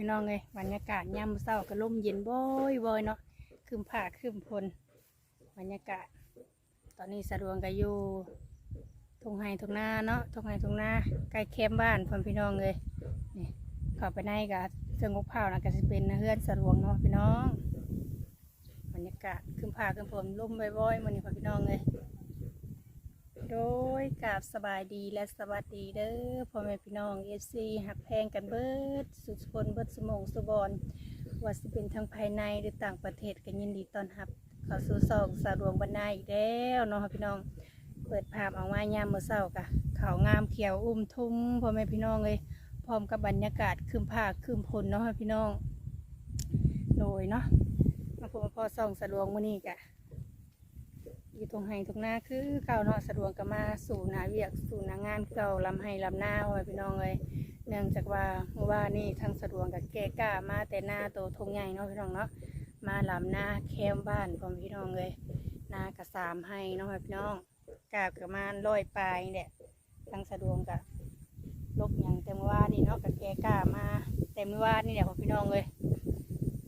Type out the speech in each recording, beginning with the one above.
พี่น้องเลยบรรยากาศยามมื้อเช้าก็ลมเย็นบ่อยบ่อยๆเนาะคืมผ้าคืมพลบรรยากาศ ตอนนี้สะดวงก็อยู่ทงไห้ทงนาเนาะทงไห้ทงนาใกล้แคมบ้านพ่อพี่น้องเลยนี่เข้าไปในก็เชิงกกเผานะก็จะเป็นเฮือนสะดวงเนาะพี่น้องบรรยากาศคืมผ้าคืมพลลมบ่อยๆมื้อนี้พ่อพี่น้องเลย โดยกราบสบายดีและสวัสดีเด้อพ่อแม่พี่น้องเอฟซีหักแพงกันเบิด สุดคนเบิดสมองสุบอนว่าสิเป็นทั้งภายในหรือต่างประเทศกันยินดีต้อนรับเข้าสู่ซองสะดวงบรรณาอีกแล้วเนาะพี่น้อง เปิดภาพออกมายามมื้อเช้ากะขาวงามเขียวอุ้มทุ่มพ่อแม่พี่น้องเลยพร้อมกับบรรยากาศคืมผ้าคืมพลเนาะพี่น้อง โดยเนาะมาพบมาพอซองสะดวงมื้อนี้กะ อยู่ตรงไห้ตรงหน้าคือเก่าเนาะสะดวกก็มาสู่นาเวียกสู่นางานเก่าลำไห้ลำหน้าไว้พี่น้องเลยเนื่องจากว่าเมื่อวานนี่ทางสะดวกกับแกกล้ามาแต่หน้าโตทงใหญ่เนาะพี่น้องเนาะมาลำหน้าแคมบ้านพร้อมพี่น้องเลยหน้ากระสามให้เนาะพี่น้องกาบกับมาลอยปลายเนี่แหละทางสะดวกกับลกอย่างแต่เมื่านี่เนาะกับแกกล้ามาแต่เมื่านนี่แหละพ่อพี่น้องเลย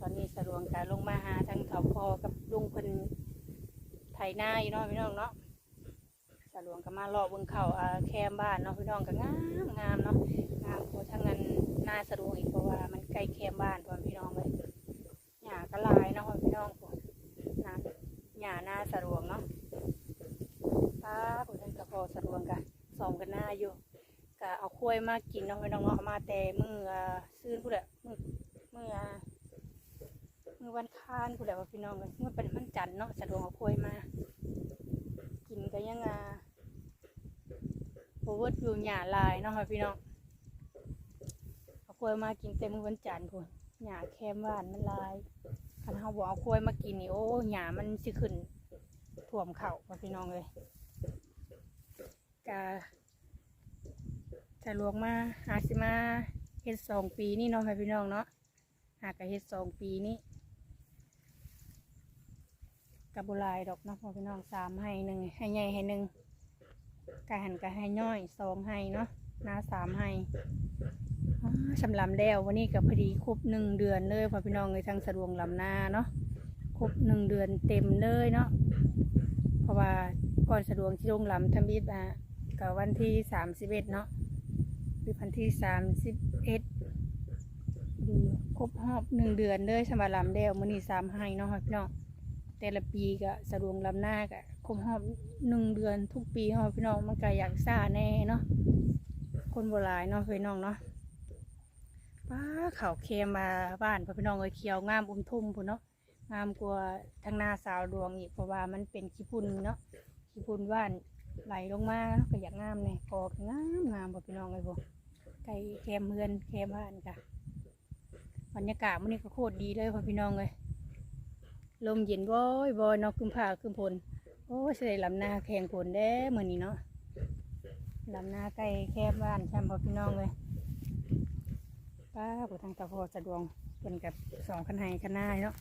ตอนนี้สะดวกกับลงมาหาทางเขาพอกับลุงเพิ่น ไถนาอยู่เนาะพี่น้องเนาะสะหลวงก็มารอเบิ่งเขาอ่าแคมบ้านเนาะพี่น้องก็งามงามเนาะงามโคทั้งนั้นหน้าสะดวกอีกเพราะว่ามันใกล้แคมบ้านพ่อพี่น้องเลยหญ้าก็ลายเนาะพ่อพี่น้องพุ่นนาหญ้านาสะดวกเนาะป้าผู้ท่านก็พอสะดวกกันสอมกันหน้าอยู่ก็เอาคุ้ยมากินเนาะพี่น้องเนาะมาแต่มือซื้อผู้นแหละมือมืออ่า เมื่อวันค้านกูแหละว่าพี่น้องเลยมื่อเป็นวันจันทร์เนาะสะดวกเอาคุยมา กินก็ยังอะโอเวอร์อยู่หยาลายเนาะค่ะพี่น้องเอาคุยมากินเต็มอวันจันทร์คุณหยาแคมหวานมันลายคันเขาบอกเอาคุยมากินนี่โอ้หยามันสิขึ้นท่วมเข่าค่ะพี่น้องเลยกาจะลวงมาหาสิมาเฮ็ดสองปีนี่เนาะค่ะพี่น้องเนาะหากะเฮ็ดสองปีนี้ กับบุลายดอกเนาะพ่อพี่น้องสามให้หนึ่งให้ใหญ่ให้หนึ่งกะหันกะให้น้อยสองให้เนาะหน้าสามให้อ้าสำลำแล้ววันนี้กับพอดีครบหนึ่งเดือนเลยพ่อพี่น้องเลยทางสะดวงลำหน้าเนาะครบหนึ่งเดือนเต็มเลยเนาะเพราะว่าก่อนสะดวกที่ลงลำทำบิดมากับวันที่สามสิบเอ็ดเนาะหรือวันที่สามสิบเอ็ดครบรอบหนึ่งเดือนเลยสำหรับลำเดียวมันนี่สามให้เนาะพี่น้อง แต่ละปีก็สะดวกลำหน้าก็ครบรอบหนึ่งเดือนทุกปีเนาะพี่น้องมันก็อยากซ่าแน่เนาะคนโบราณเนาะพี่น้องเนาะป้าเขาเคมมาบ้านพ่อพี่น้องเลยเขียวงามอุ้มทุ่มพุ่นเนาะงามกว่าทางหน้าสาวดวงอีกเพราะว่ามันเป็นขี้พุ่นเนาะขี้พุ่นว่านไหลลงมาก็อยากงามเนี่ยกอกงามงามพ่อพี่น้องเลยพวกไก่แคมเมือนแคมบ้านค่ะบรรยากาศมันนี่ก็โคตรดีเลยพ่อพี่น้องเลย ลมเย็นบ่อยบ่อยเนาะคืมผ้าคืมพลโอ้ยเสยลำหน้าแข่งผลเด้เหมือนนี้เนาะลำหน้าใกล้แคบบ้านแช่ำพ่อพี่น้องเลยป้าผู้ทางตะพอสะดวงเป็นกับสองคันไห้คันหน้าเนาะ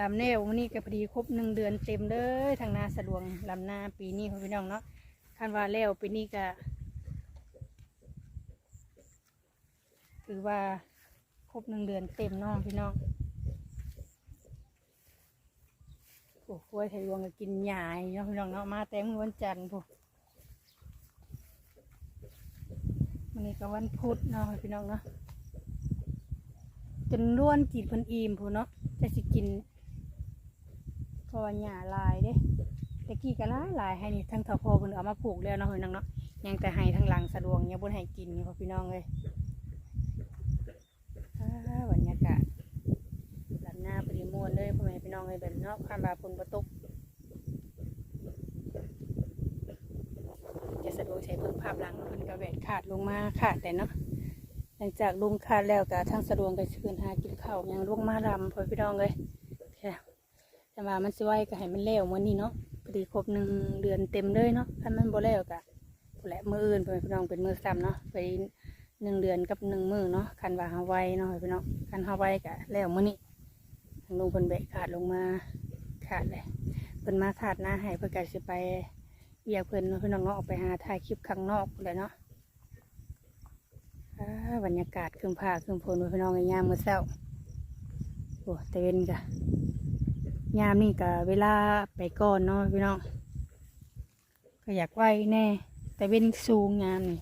ลำแนวมันนี่ก็พอดีครบหนึ่งเดือนเต็มเลยทางนาสะดวงลำหน้าปีนี้พ่อพี่น้องเนาะคันว่าแล้วปีนี้ก็ถือว่า ครบหนึ่งเดือนเต็มน้องพี่น้องโอ้กล้วยไทยวงก็กินหญ้าเนาะพี่น้องเนาะมาแต่มื้อวันจันทร์พวกมันนี้ก็วันพุธเนาะพี่น้องเนาะจนล้วนกินพิ่นอิ่มพูนเนาะจะสิกินพรว่าหญ้าลายเด้แต่กี้ก็ลายลายให้นี่ทั้งเถาพอเพิ่นเอามาปลูกแล้วเนาะพี่น้องเนาะยังแต่ให้ทั้งหลังสะดวกยังบ่ให้กินนี่พอพี่น้องเลย กาศหลังหน้าปริมวนเลยพ่อแม่พี่น้องเลยแบบนอกความบาฝนประตกจะสะดวกใช้เพิ่งภาพหลังเพิ่นกระแวดขาดลงมาขาดแต่เนาะหลังจากลุงขาดแล้วก็ทางสะดวกก็สิคืนหากินข้าวยังลุงมาลำพ่อพี่น้องเลยค่ะแต่ว่ามันสิไหวก็ให้มันแล้วมื้อนี้เนาะพอดีครบหนึ่งเดือนเต็มเลยเนาะถ้ามันบ่แล้วก็แหละมืออื่นพ่อแม่พี่น้องเป็นมือซ้ำเนาะไป หนึ่งเดือนกับหนึ่งมือเนาะคันว่าฮาไว้เนาะพี่น้องคันฮาไว้กะแล้วมื้อนี้ทางลุงเพิ่นเบะขาดลงมาขาดเลยเพิ่นมาขาดหน้าให้เพิ่นก็สิไปเรียกเพิ่นเพี่น้องเนาะออกไปหาถ่ายคลิปข้างนอกพู้นแหละเนาะบรรยากาศคืมผ้าคืมพลพี่น้องไอ้ยามมื้อเช้าโอ้แต่เว้นกะยามนี่กะเวลาไปก่อนเนาะพี่น้องก็อยากไหวแน่ แต่เว้นสูงยามนี่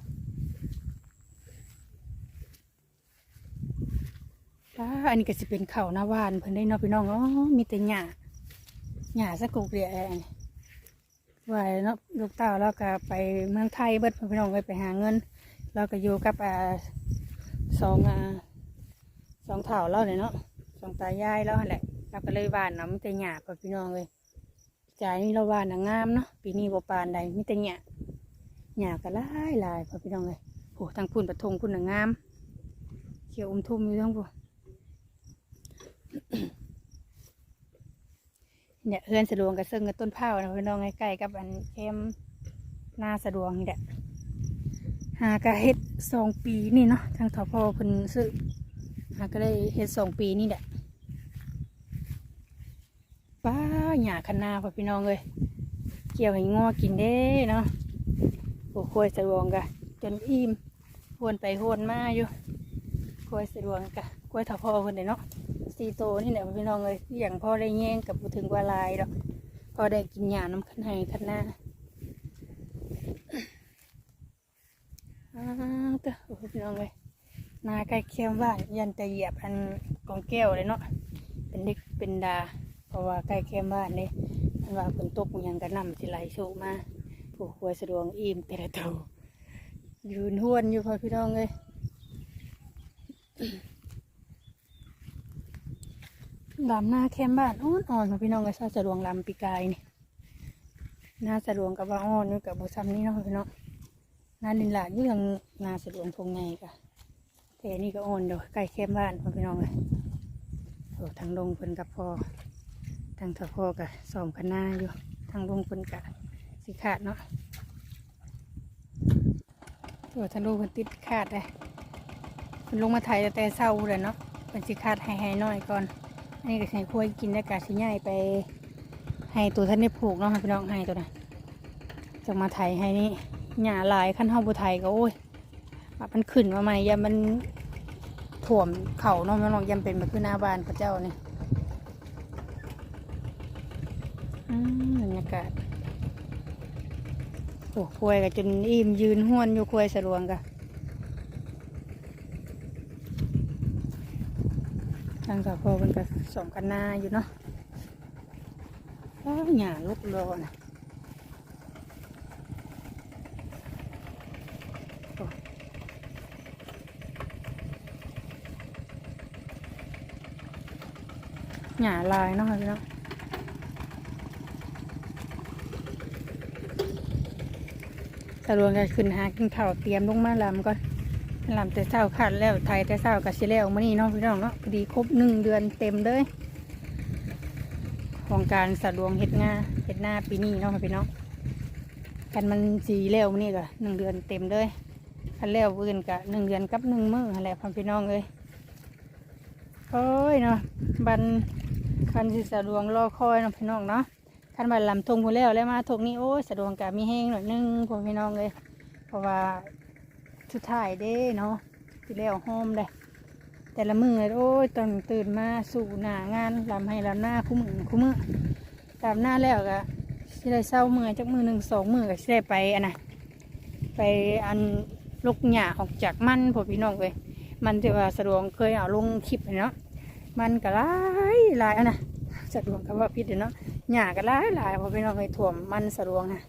ป้าอันนี้ก็สิเป็นเขาวหน้าวานเพิ่นได้เนาะพี่น้องอ๋อมีแต่หญ้าหญ้าสักกุกเดียวเองไหวเนาะลูกเต้าแล้วก็ไปเมืองไทยเบิดพี่น้องไปไปหาเงิน เราก็อยู่กับอ่าสองอ่าสองเถ่าเราเลยเนาะสองตายายแล้วแหละเราก็เลยวานเนาะมีแต่หญ้าพ่อพี่น้องเลยจ่ายนี่เราวานนะงามเนาะปีนี้บ่ปานใดมีแต่หญ้าหญ้าก็หลายหลายพ่อพี่น้องเลยโอ้ทางพุ่นปะทงพุ่นน่ะงามเขียวอมทุ่มอยู่ทั้งพุ่ เนี่ยเฮือนสะดวงกับซึ่งกับต้นเผานะพี่น้องใกล้ๆกับอันเข้มหน้าสะดวงนี่แหละหากระเฮ็ดสองปีนี่เนาะทางทพเพิ่นซื้อหาก็ได้เฮ็ดสองปีนี่แหละป้าหยาคันนาพ่อพี่น้องเลยเกี่ยวให้งอกินเด้เนาะโอ้ควยสะดวงกะจนอิ่มวนไปวนมาอยู่ควยสะดวงกะควยทพเพิ่นเด้เนาะ สีโตนี่แหละพ่อพี่น้องเลยอย่างพ่อได้แย่งกับบ่ถึงวาลายดอกพ่อได้กินหยาน้ำคันให้คันหนาอ้าวเต้อพี่น้องเลยนาใกล้เคียมบ้านยันแต่เหยียบอันกองแก้วเลยเนาะเป็นเด็กเป็นดา เพราะว่าใกล้เคียมบ้านเลยมันว่าฝนตกยังกระนำสิไหลโชกมาผู้ควยสะดวงอิ่มแต่ละตัวยืนห้วนอยู่พอพี่น้องเลย ลำหน้าแคมบ้านอ่อนอ่อนพอพี่น้องเลยซาสะดวงลำปีกายนี่หน้าสะดวงกับว่าอ่อนอยู่กับบุซ้ำนี่เนาะพี่น้องงาดินหลาดอยังหน้าสะดวกทงไงกะแต่นี่ก็อ่อนเดี๋ยวใกล้เข้มบ้านพ่อพี่น้องเลยโอ้ทางลงเพิ่นกับพ่อทางทพ่อกะสอมคณะอยู่ทางลงเพิ่นกะสิขาดเนาะโอ้ทางลงเพิ่นติดขาดเลยเพิ่นลงมาไทยแต่เศร้าเลยเนาะเพิ่นสิขาดให้ให้น้อยก่อน อันนี้ก็ใช้คุยกินได้กะสิใหญ่ไป ให้ตัวท่านได้ผูกเนาะพี่น้องให้ตัวนั้นจะมาไทยให้นี่หญ้าหลายขั้นเฮาบุไทยก็โอ้ยมันขึ้นมาใหม่ยามมันถ่วมเข่าเนาะมันลองยามเป็นแบบคือหน้าบ้านพระเจ้านี่บรรยากาศโอ้ควยก็จนอิ่มยืนห้วนอยู่ควยสะลวงกะ ทางสาวพอเป็นก็สองกันนาอยู่เนาะอ้วหญ้าลุกรอนะหญ้าลายเนาะค่ะพี่น้องสะดวกจะขึ้นหากินข้าวเตรียมลงมาลำก่อน ลำแต่เช้าขาดแล้วไทยแต่เช้ากับสิแล้วมื่อนี้เนาะพี่น้องเนาะพอดีครบหนึ่งเดือนเต็มเลยของการสะดวกเห็ดงาเห็ดหน้าปีนี้เนาะพี่น้องกันมันสีแล้วมื่อนี้ก็หนึ่งเดือนเต็มเลยคันแล้วอื่นกะหนึ่งเดือนกับหนึ่งมื้อนั่นแหละพ่อพี่น้องเลยโอ้ยเนาะบันคันสิสะดวงรอคอยเนาะพี่น้องเนาะคันบัดลำทงพูแล้วแล้วมาทงนี้โอ้ยสะดวกกะมีแห้งหน่อยนึงพวกพี่น้องเลยเพราะว่า สุดท้ายเด้เนาะที่แล้วโฮมเลยแต่ละมือโอ้ยตอนตื่นมาสู่หน้างานลำให้ลำหน้าคู่มือคู่มือลำหน้าแล้วก็สิได้เศร้ามือจักมือหนึ่งสองมือก็สิได้ไปอันน่ะไปอันลูกหญ้าออกจากมันพวกพี่น้องเลยมันที่ว่าสะดวกเคยเอาลงคลิปเนาะมันก็หลายหลายอานะสะดวกคำว่าพิษเนาะหญ้าก็หลายหลายพอพี่น้องไปถ่วมมันสะดวกนะ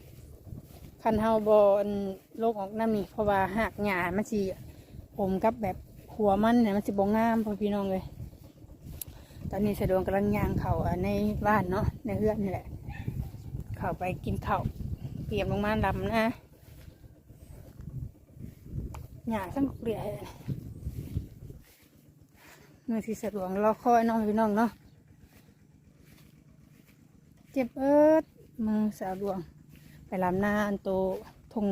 คันเฮาบอนโลกออกน้ำนี่เพราะว่าหากหญ้ามันสิผมกับแบบหัวมันเนี่ยมันสิบงามพอพี่น้องเลย ตอนนี้สะดวกกำลังย่างเข่าในบ้านเนาะในเรือนนี่แหละ เข้าไปกินข้าวเตรียมลงมาลำนะหญ้าสังเกลียเมื่อที่สะดวกรอคอยน้องพี่น้องเนาะเจ็บเอิดมือสาวดวง ไปลำหน้าอันโตทง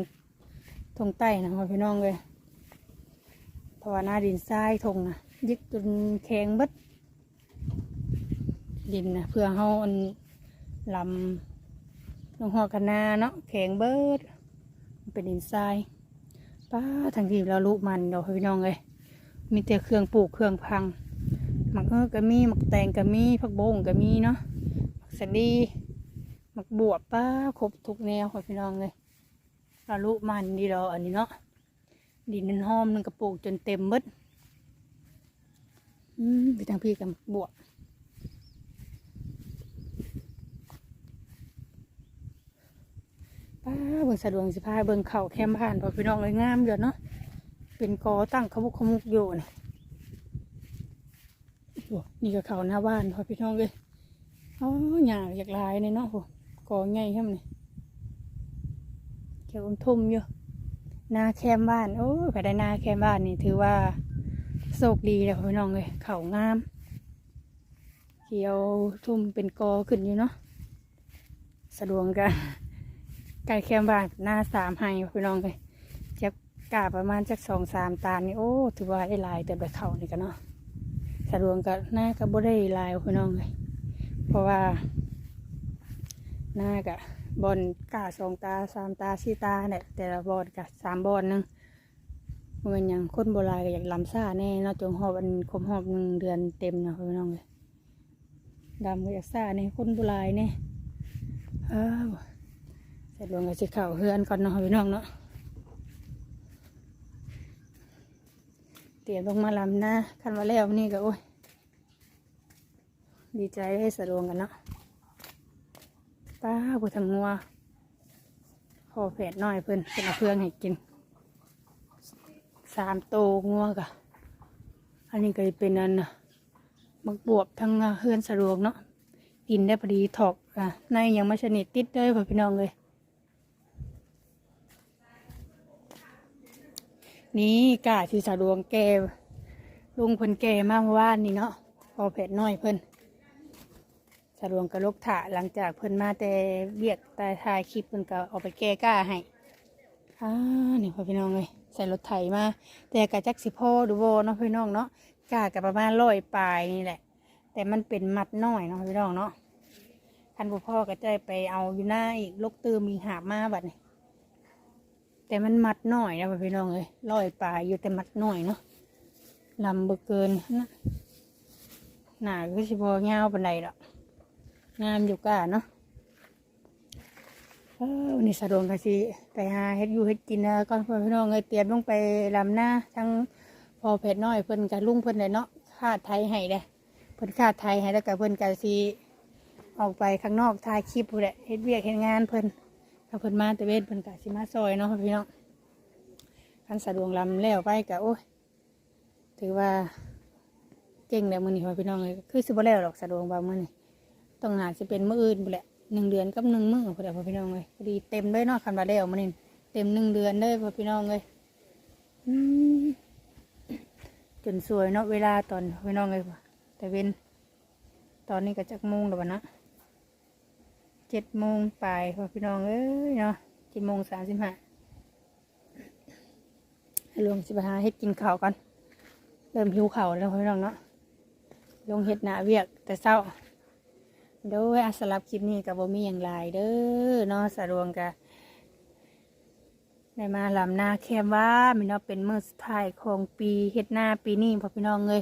ทงใต้นะพี่น้องเลยเพราะว่าหน้าดินทรายทงนะยึกจนแข็งเบิดดินนะเพื่อเฮาอันลำลงหัวกันนาเนาะแข็งเบิดมันเป็นดินทรายป้าทางที่เราลุมันเราพี่น้องเลยมีแต่เครื่องปลูกเครื่องพังหมักเอ้อก็มีหมักแตงก็มีผักบงก็มีเนาะหมักสะดี มักบวบป้าครบทุกแนวค่ะพี่น้องเลยอาลุมันดีดอกอันนี้เนาะดินนันหอมนึงกระปลูกจนเต็มมดอืมไปทางพี่กับหมักบวบป้าเบิ่งสะดวกสิพายเบิ่งเข่าแคมผ่านพอพี่น้องเลยงามอยู่เนาะเป็นกอตั้งขมุกขมุกอยู่นี่โอ้นี่ก็เข่าหน้าบ้านพอพี่น้องเลยอ๋อหญ้าอยากลายเนี่ยเนาะโห กอไงครับนี่เกี่ยวอมทุ่มอยู่นาแคมบ้านโอ้ยไปได้นาแคมบ้านนี่ถือว่าโชคดีเลยพอพี่น้องเลยเขางามเกี่ยวทุ่มเป็นกอขึ้นอยู่เนาะสะดวกกันไก่แคมบ้านหน้าสามให้พี่น้องเลยจะกาประมาณจักสองสามตานี่โอ้ถือว่าได้ลายเติมไปเขานี่กันเนาะสะดวกกับหน้าก็บ่ได้ลายพี่น้องเลยเพราะว่า หน้ากับอลกาสองตาสามตาสี่ตาเนี่ยแต่ละบอลกับสามบอลนึงมันย่างคนโบราณก็อยากลำซ่าแน่เนาะจงหอบอันคมหอบหนึ่งเดือนเต็มนะพี่น้องเลยดำก็อยากซ่าในคนโบราณเนี่ยเออเสร็จลงก็จะเข่าเฮือนก่อนเนาะพี่น้องเนาะเตรียมลงมาลำนะคันมาแล้วนี่ก็โอ้ยดีใจให้สะดวกกันเนาะ ป้าผู้ทำงัวพอแผดน้อยเพิ่นเป็นเอาเพื่อนให้กินสามโตงัวกะอันนี้ก็เป็นอันนะมักบวบทั้งเฮือนสะดวกเนาะกินได้พอดีถอกอะในยังไม่ชนิดติดเลยพ่อพี่น้องเลย นี่กาที่สะดวงแกลุงเพิ่นแกมาเมื่านนี่เนาะพอเผ็ดน้อยเพิ่น สะดวงกระลกถาหลังจากเพิ่นมาแต่เบียกแต่ถ่ายคลิปเพิ่นก็เอาไปแก้ก้าให้อ่านี่พ่อพี่น้องเลยใส่รถไถมา แต่กะจักสิพ่อดูโบเนาะพี่น้องเนาะก้ากับประมาณร้อยปลายนี่แหละ แต่มันเป็นมัดน้อยเนาะพี่น้องเนาะคันบุพ่อก็จะไปเอาอยู่หน้าอีกลกตืมมีหาบมาบัดนี้แต่มันมัดน่อยนะพี่น้องเลยลอยปลายอยู่แต่มัดน่อยเนาะลำเบอเกินนะหนาก็สิบเงาปันใดหรอก งามอยู่ก้าเนาะออวันนี้สะดวกกันสิไปหาเฮ็ดอยู่เฮ็ดกินนะก่อนเพื่อนพี่น้องเลยเตรียมลงไปลำหน้าทั้งพอเผ็ดน้อยเพิ่นกับลุงเพิ่นเลยเนาะคาดไทยให้เด้เพิ่นคาดไทยให้แล้วกับเพิ่นกับสิออกไปข้างนอกถ่ายคลิปพู้แหละเฮ็ดเวียกเฮ็ดงานเพิ่นถ้าเพิ่นมาแตะเวนเพิ่นกะสิมาซอยเนาะพี่น้องคันสะดวกลำแล้วไปกะโอ้ยถือว่าเก่งแล้วมื้อนี้พ่อพี่น้องเลยคือสิบ่แล้วดอกสะดวกบางมื้อนี้ ต้องหาสิเป็นมื้ออื่นพุ่นแหละหนึ่งเดือนกับหนึ่งมื้อพุ่นแหละพ่อพี่น้องเลยพอดีเต็มเลยเนาะคันว่าแล้วมื้อนี้เต็มหนึ่งเดือนเลยพ่อพี่น้องเลยจนสวยเนาะเวลาตอนพี่น้องเลยแต่เว้นตอนนี้ก็จักโมงแล้วนะเจ็ดโมงปลายพอพี่น้องเอ้ยเนาะเจ็ดโมงสามสิบห้าให้ลงสิบห้าเฮ็ดกินข้าวกันเริ่มหิวข้าวแล้วพี่น้องเนาะลงเฮ็ดหนาเวียกแต่เศร้า โดยอาสลับคลิปนี้กับบ่มีอย่างไรเด้อเนาะสะดวงกะได้มาลำหน้าแคมว่ามีเนาะเป็นมือสุดท้ายของปีเฮ็ดหน้าปีนี้พอพี่น้องเลย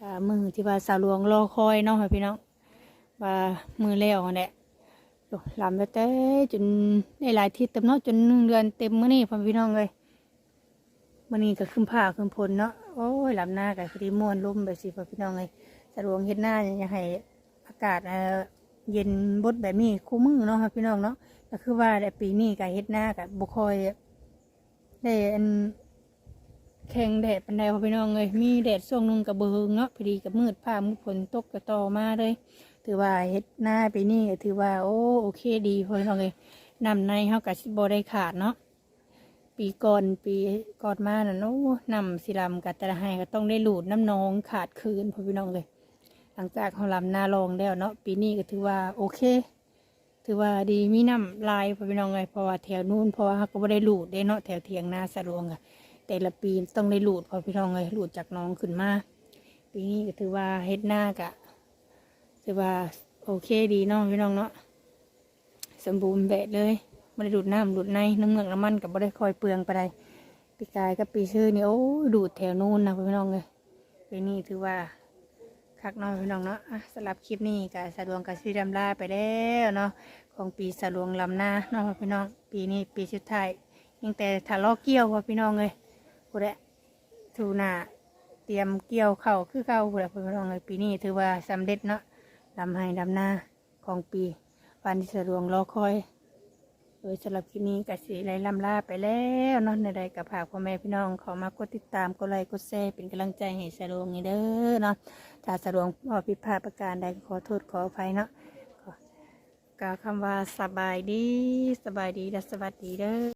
กะมือที่ว่าสาวหลวงรอคอยเนาะพ่อพี่น้องว่ามือแล้วนั่นแหละลำไปแต่จนได้หลายทิศเต็มเนาะจนหนึ่งเดือนเต็มมื้อนี้พ่อพี่น้องเลยมื้อนี้ก็ขึ้นผ้าขึ้นพลเนาะโอ้ยลำหน้ากับพอดีม่วนลุ่มแบบสิพ่อพี่น้องเลยสะดวกเฮ็ดหน้าอยากให้ากาศเย็นบดแบบนี้คู่มือเนาะพ่อพี่น้องเนาะก็คือว่าแต่ปีนี้ก็เฮ็ดหน้ากับบุคอยได้อันแข่งแดดปันไดพอพี่น้องเลยมีแดดช่วงนึงกับเบิงเนาะพอดีกับมืดผ้ามืดฝนตกกระตอมาเลย ถือว่าเฮ็ดหน้าปีนี้ถือว่าโอ้โอเคดีพอพี่น้องเลยนำในเฮากับสิบ่ได้ขาดเนาะปีก่อนปีก่อนมาน่ะโอ้นำสิลำกับแต่ละให้ก็ต้องได้หลูดน้ำนองขาดคืนพอพี่น้องเลย หลังจากเขาลำนาลองแล้วเนาะปีนี้ก็ถือว่าโอเค ถือว่าดีมีน้ำลายพอพี่น้องเลยเพราะว่าแถวนู้นเพราะว่าเขาก็บ่ได้หลูดได้เนาะแถวเทียงนาสะดวงอะแต่ละปีต้องได้หลูดพอพี่น้องเลยหลูดจากน้องขึ้นมาปีนี้ก็ถือว่าเฮ็ดหน้ากะถือว่าโอเคดีเนาะพี่น้องเนาะสมบูรณ์แบบเลยไม่ได้ดูดน้ำดูดในน้ำเมือกน้ำมันกับไม่ได้คอยเปลืองไปได้ปีกายกับปีชื่อนี่โอ้ดูดแถวนู้นนะพี่น้องเลยปีนี้ถือว่า คักน้อยพี่น้องเนาะสำหรับคลิปนี้ก็สะดวงกับซีดำลาไปแล้วเนาะของปีสะดวงลำหน้าเนาะพี่น้อง ปีนี้ปีสุดท้ายยังแต่ทะเลาะเกี่ยวว่าพี่น้องเลยกูแหละทูนาเตรียมเกี่ยวเข่าคือเก่ากูแหละพี่น้องเลยปีนี้ถือว่าสำเร็จเนาะลำให้ลำหน้าของปีวันที่สะดวงรอคอย โดยสำหรับคลิปนี้กับสิไลลำลาไปแล้วเนาะในใดกับผากพ่อแม่พี่น้องขอมากดติดตามกดไลค์กดแชร์เป็นกำลังใจให้สะดวงนี่เด้อเนาะ ถ้าสะดวงพอผิดพลาดประการใดก็ขอโทษขออภัยเนาะกล่าวคำว่าสบายดีสบายดีและสวัสดีเด้อ